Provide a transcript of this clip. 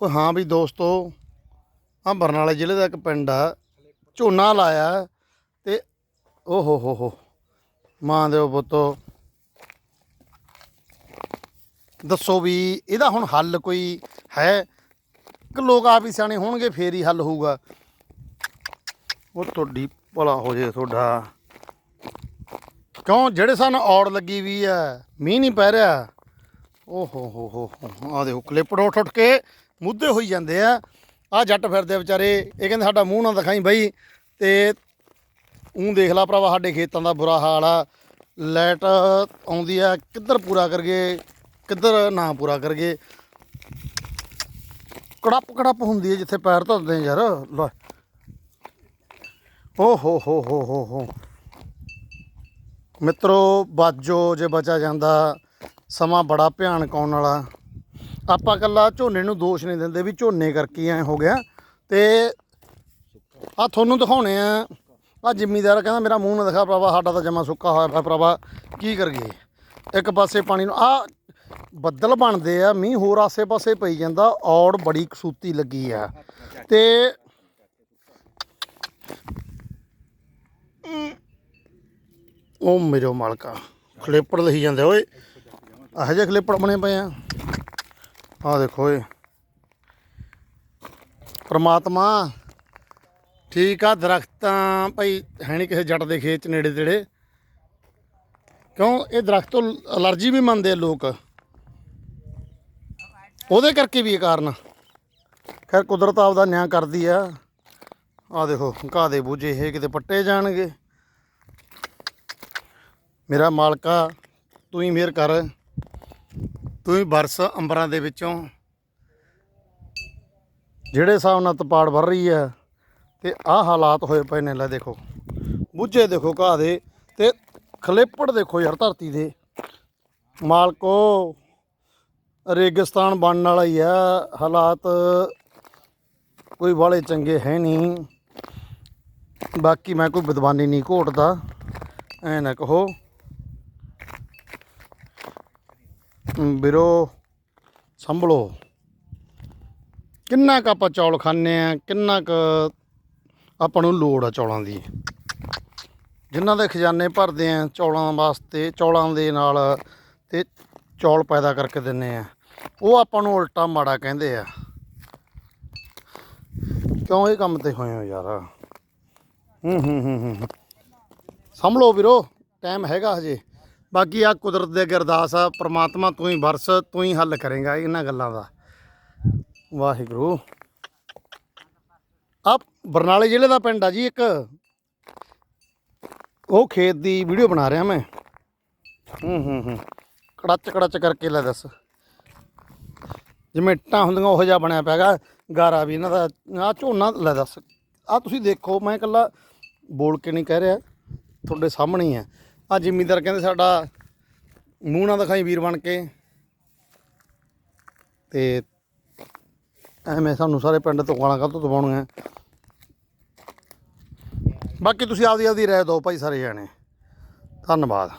ਉਹ ਹਾਂ ਵੀ ਦੋਸਤੋ ਆ ਬਰਨਾਲੇ ਜ਼ਿਲ੍ਹੇ ਦਾ ਇੱਕ ਪਿੰਡ ਆ, ਝੋਨਾ ਲਾਇਆ ਤੇ ਓ ਹੋ ਹੋ ਹੋ, ਮਾਂ ਦੇ ਪੁੱਤੋ, ਦੱਸੋ ਵੀ ਇਹਦਾ ਹੁਣ ਹੱਲ ਕੋਈ ਹੈ? ਕਿ ਲੋਕ ਆਪ ਹੀ ਸਿਆਣੇ ਹੋਣਗੇ, ਫੇਰ ਹੀ ਹੱਲ ਹੋਊਗਾ। ਉਹ ਤੁਹਾਡੀ ਭਲਾ ਹੋ ਜੇ ਤੁਹਾਡਾ। ਕਿਉਂ? ਜਿਹੜੇ ਸਾਨੂੰ ਔੜ ਲੱਗੀ ਵੀ ਆ, ਮੀਂਹ ਨਹੀਂ ਪੈ ਰਿਹਾ। ਓ ਹੋ ਹੋ ਹੋ ਆ ਦੇਖੋ ਕਲਿੱਪੜ ਉੱਠ ਉੱਠ ਕੇ ਮੁੱਦੇ ਹੋਈ ਜਾਂਦੇ ਆ। ਆ ਜੱਟ ਫਿਰਦੇ ਆ ਵਿਚਾਰੇ, ਇਹ ਕਹਿੰਦੇ ਸਾਡਾ ਮੂੰਹ ਨਾ ਦਿਖਾਈ ਬਈ। ਤੇ ਉਂ ਦੇਖ ਲਾ ਭਰਾਵਾ, ਸਾਡੇ ਖੇਤਾਂ ਦਾ ਬੁਰਾ ਹਾਲ ਆ। ਲਾਈਟ ਆਉਂਦੀ ਆ, ਕਿੱਧਰ ਪੂਰਾ ਕਰਗੇ, ਕਿੱਧਰ ਨਾ ਪੂਰਾ ਕਰਗੇ। ਕੜੱਪ ਕੜੱਪ ਹੁੰਦੀ ਹੈ ਜਿੱਥੇ ਪੈਰ ਧਰਦੇ ਯਾਰ। ਲੈ। ਓ ਹੋ ਹੋ ਹੋ ਹੋ ਹੋ। ਮਿੱਤਰੋ, ਬਾਜੋ ਜੇ ਬਚਾ ਜਾਂਦਾ, ਸਮਾਂ ਬੜਾ ਭਿਆਨਕ ਆਉਣ ਵਾਲਾ। ਆਪਾਂ ਕੱਲਾ ਝੋਨੇ ਨੂੰ ਦੋਸ਼ ਨਹੀਂ ਦਿੰਦੇ ਵੀ ਝੋਨੇ ਕਰਕੇ ਐ ਹੋ ਗਿਆ। ਤੇ ਆ ਤੁਹਾਨੂੰ ਦਿਖਾਉਣੇ ਆ। ਆ ਜ਼ਿਮੀਦਾਰ ਕਹਿੰਦਾ, ਮੇਰਾ ਮੂੰਹ ਨਾ ਦਿਖਾ ਭਰਾਵਾ, ਸਾਡਾ ਤਾਂ ਜਮਾ ਸੁੱਕਾ ਹੋਇਆ ਪਿਆ ਭਰਾਵਾ। ਕੀ ਕਰੀਏ? ਇੱਕ ਪਾਸੇ ਪਾਣੀ ਨੂੰ ਆ ਬੱਦਲ ਬਣਦੇ ਆ, ਮੀਂਹ ਹੋਰ ਆਸੇ-ਪਾਸੇ ਪਈ ਜਾਂਦਾ, ਔੜ ਬੜੀ ਕਸੂਤੀ ਲੱਗੀ ਆ। ਤੇ ਉਹ ਮੇਰੇ ਮਾਲਕਾ, ਖਲੇਪੜ ਲਹੀ ਜਾਂਦੇ ਓਏ। ਇਹੋ ਜਿਹੇ ਖਲੇਪੜ ਬਣੇ ਪਏ ਆ। ਆ ਦੇਖੋ ਓਏ। ਪ੍ਰਮਾਤਮਾ, ਠੀਕ ਆ, ਦਰਖਤਾਂ ਭਾਈ ਹੈ ਨਹੀਂ ਕਿਸੇ ਜੱਟ ਦੇ ਖੇਤ ਚ ਨੇੜੇ ਤੇੜੇ। ਕਿਉਂ? ਇਹ ਦਰਖਤ ਤੋਂ ਅਲਰਜੀ ਵੀ ਮੰਨਦੇ ਆ ਲੋਕ। ਉਹਦੇ ਕਰਕੇ ਵੀ ਇਹ ਕਾਰਨ ਖੈਰ, ਕੁਦਰਤ ਆਪਦਾ ਨਿਆਂ ਕਰਦੀ ਆ। ਆ ਦੇਖੋ, ਘਾਹ ਦੇ ਬੂਝੇ ਇਹ ਕਿਤੇ ਪੱਟੇ ਜਾਣਗੇ। ਮੇਰਾ ਮਾਲਕਾ, ਤੂੰ ਹੀ ਮਿਹਰ ਕਰ। ਤੂੰ ਹੀ ਬਰਸ ਅੰਬਰਾਂ ਦੇ ਵਿੱਚੋਂ। ਜਿਹੜੇ ਹਿਸਾਬ ਨਾਲ ਤਪਾੜ ਵਰ ਰਹੀ ਹੈ ਤੇ ਆਹ ਹਾਲਾਤ ਹੋਏ ਪਏ ਨੇ, ਲੈ ਦੇਖੋ। ਬੁੱਝੇ ਦੇਖੋ ਘਾਹ ਦੇ ਤੇ ਖਲੇਪੜ ਦੇਖੋ ਯਾਰ ਧਰਤੀ ਦੇ। ਮਾਲਕੋ, ਰੇਗਿਸਤਾਨ ਬਣਨ ਵਾਲਾ ਹੀ ਆ ਹਾਲਾਤ ਕੋਈ ਵਾਲੇ ਚੰਗੇ ਹੈ ਨਹੀਂ। ਬਾਕੀ ਮੈਂ ਕੋਈ ਵਿਦਵਾਨੀ ਨਹੀਂ ਘੋਟਦਾ, ਐ ਨਾ ਕਹੋ। ਵੀਰੋ, ਸੰਭਲੋ। ਕਿੰਨਾ ਕੁ ਆਪਾਂ ਚੌਲ ਖਾਂਦੇ ਆ ਕਿੰਨਾ ਕੁ ਆਪਾਂ ਨੂੰ ਲੋੜ ਆ ਚੌਲਾਂ ਦੀ। ਜਿਨ੍ਹਾਂ ਦੇ ਖਜ਼ਾਨੇ ਭਰਦੇ ਆ ਚੌਲਾਂ ਵਾਸਤੇ, ਚੌਲਾਂ ਦੇ ਨਾਲ ਤੇ ਚੌਲ ਪੈਦਾ ਕਰਕੇ ਦਿੰਨੇ ਆ ਉਹ ਆਪਾਂ ਨੂੰ ਉਲਟਾ ਮਾੜਾ ਕਹਿੰਦੇ ਆ। ਕਿਉਂ ਇਹ ਕੰਮ ਤੇ ਹੋਏ ਹੋ ਯਾਰ? ਹੂੰ ਹੂੰ ਹੂੰ ਹੂੰ ਸੰਭਲੋ ਵੀਰੋ ਟਾਈਮ ਹੈਗਾ ਹਜੇ। ਬਾਕੀ ਆ ਕੁਦਰਤ ਦੇ ਅੱਗੇ ਅਰਦਾਸ ਆ, ਪ੍ਰਮਾਤਮਾ ਤੂੰ ਹੀ ਵਰਸ ਤੂੰ ਹੀ ਹੱਲ ਕਰੇਗਾ ਇਹਨਾਂ ਗੱਲਾਂ ਦਾ। ਵਾਹਿਗੁਰੂ। ਆ ਬਰਨਾਲੇ ਜ਼ਿਲ੍ਹੇ ਦਾ ਪਿੰਡ ਆ ਜੀ ਇੱਕ। ਉਹ ਖੇਤ ਦੀ ਵੀਡੀਓ ਬਣਾ ਰਿਹਾ ਮੈਂ। ਹੂੰ ਹੂੰ ਹੂੰ। ਕੜੱਚ ਕੜੱਚ ਕਰਕੇ ਲੈ ਦੱਸ। ਜਿਵੇਂ ਇੱਟਾਂ ਹੁੰਦੀਆਂ ਉਹ ਜਿਹਾ ਬਣਿਆ ਪਿਆਗਾ ਗਾਰਾ ਵੀ ਇਹਨਾਂ ਦਾ। ਆ ਝੋਨਾ ਲੈ ਦੱਸ। ਆ ਤੁਸੀਂ ਦੇਖੋ, ਮੈਂ ਇਕੱਲਾ ਬੋਲ ਕੇ ਨਹੀਂ ਕਹਿ ਰਿਹਾ। ਤੁਹਾਡੇ ਸਾਹਮਣੇ ਹੀ ਆ ਆ ਜ਼ਿਮੀਂਦਾਰ ਕਹਿੰਦੇ ਸਾਡਾ ਮੂੰਹ ਨਾ ਦਿਖਾਈ ਵੀਰ ਬਣ ਕੇ। ਤੇ ਐਵੇਂ ਸਾਨੂੰ ਸਾਰੇ ਪਿੰਡ ਤੋਂ ਗਾਲਾਂ ਕਾਹਤੋਂ ਦਵਾਉਣੀਆਂ ਬਾਕੀ ਤੁਸੀਂ ਆਪਦੀ ਆਪਦੀ ਰਾਏ ਦਿਓ ਭਾਈ ਸਾਰੇ ਜਾਣੇ। ਧੰਨਵਾਦ।